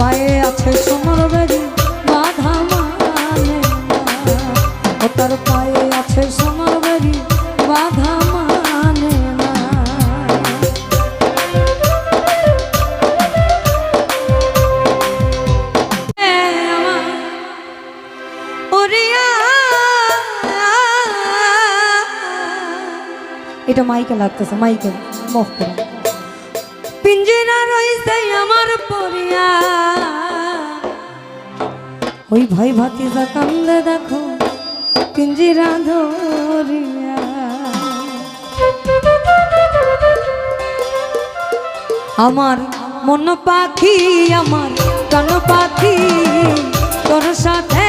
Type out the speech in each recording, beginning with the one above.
পায়ে আছে সোনার বেরি বাধা মানে পায়ে আছে সোনার বেরি মানে এটা মাইকেল লাগতেছে মাইকেল মফ করে। পিঞ্জিরা রয়েছে আমার পরিয়া। ওই ভাই ভাতিজা কান্দে দেখো পিঞ্জিরা ধরিয়া আমার মন পাখি, আমার কান পাখি, তোর সাথে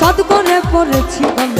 সদগুণে পড়েছি আমি।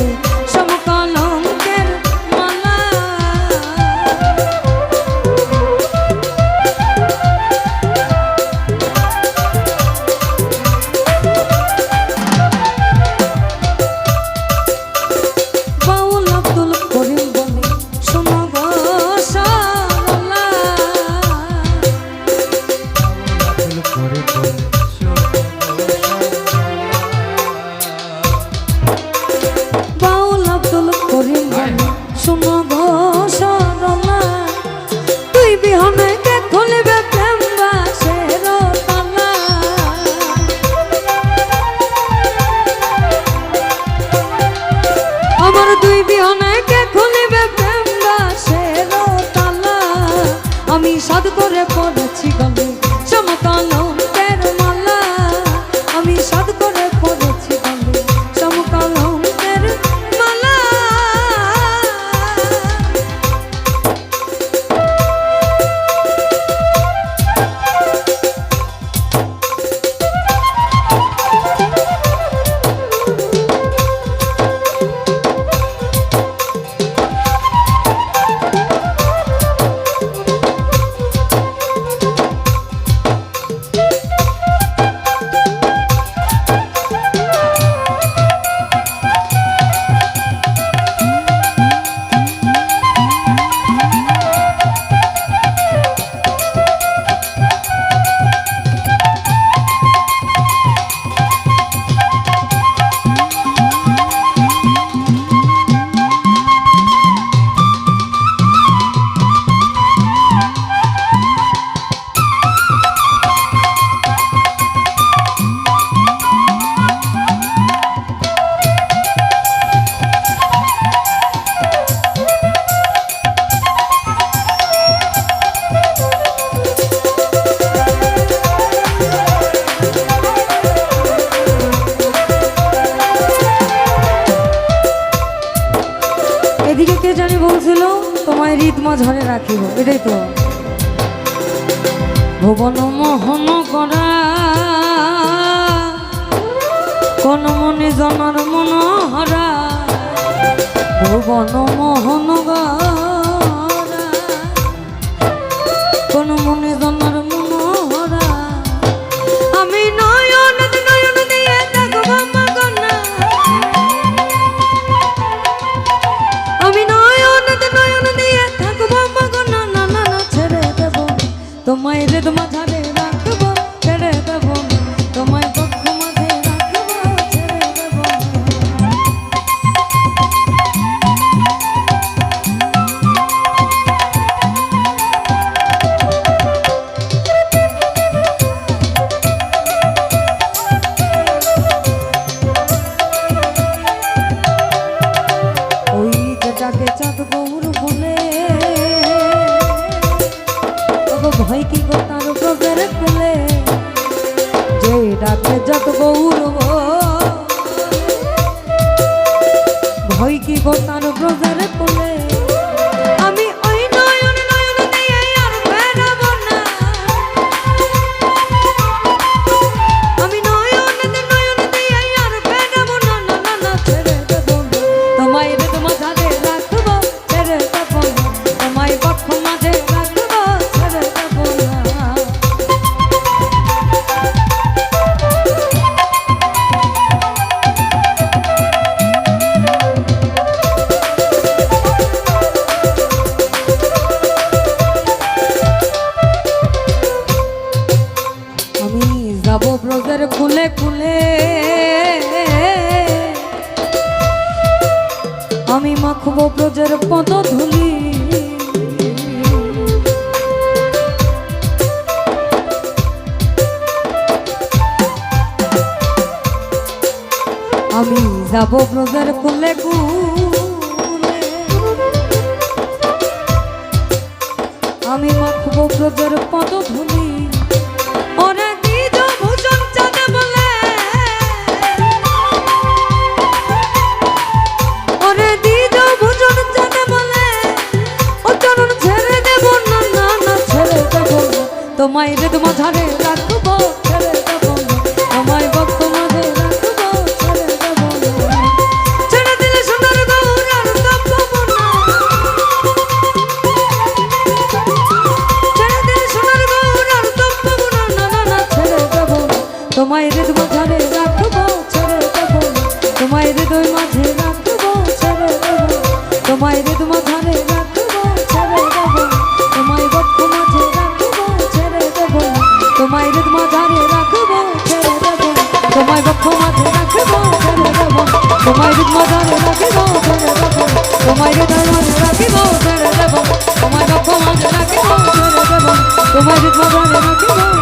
এদিকে কে জানি বলছিল, তোমায় হৃদ মাঝারে রাখিব, এটাই তো। ভুবন মোহন করা, কোন মনে জনার মনোহরা। ভুবন মোহন কোন মনে যেটাকে চাঁদ গৌর বলে। ভয় কি গো তার প্রবের খুলে যে ডাকে যত গৌর ভয় কি তার প্রবের আমি মাখবো ব্রজের পদ ধুলি আমি যাব ব্রজের খুলে খুলে আমি মাখবো ব্রজের পদ ধুলি ওরে তোমায় রে তোমা ধারে রাখব, ছেড়ে দেব তোমায় মাঝে রাখব, ছেড়ে না। না। না। ছেড়ে দেব তোমায় হৃদ মাঝারে রাখব, ছেড়ে দেব তোমায় হৃদয় মাঝে রাখব, ছেড়ে দেব তোমায় হৃদ মাঝারে তোমায় মাঝে রাখব ছেড়ে দেব। তোমায় বক্ষ মাঝে রাখব ছেড়ে দেব। তোমায় রাখব।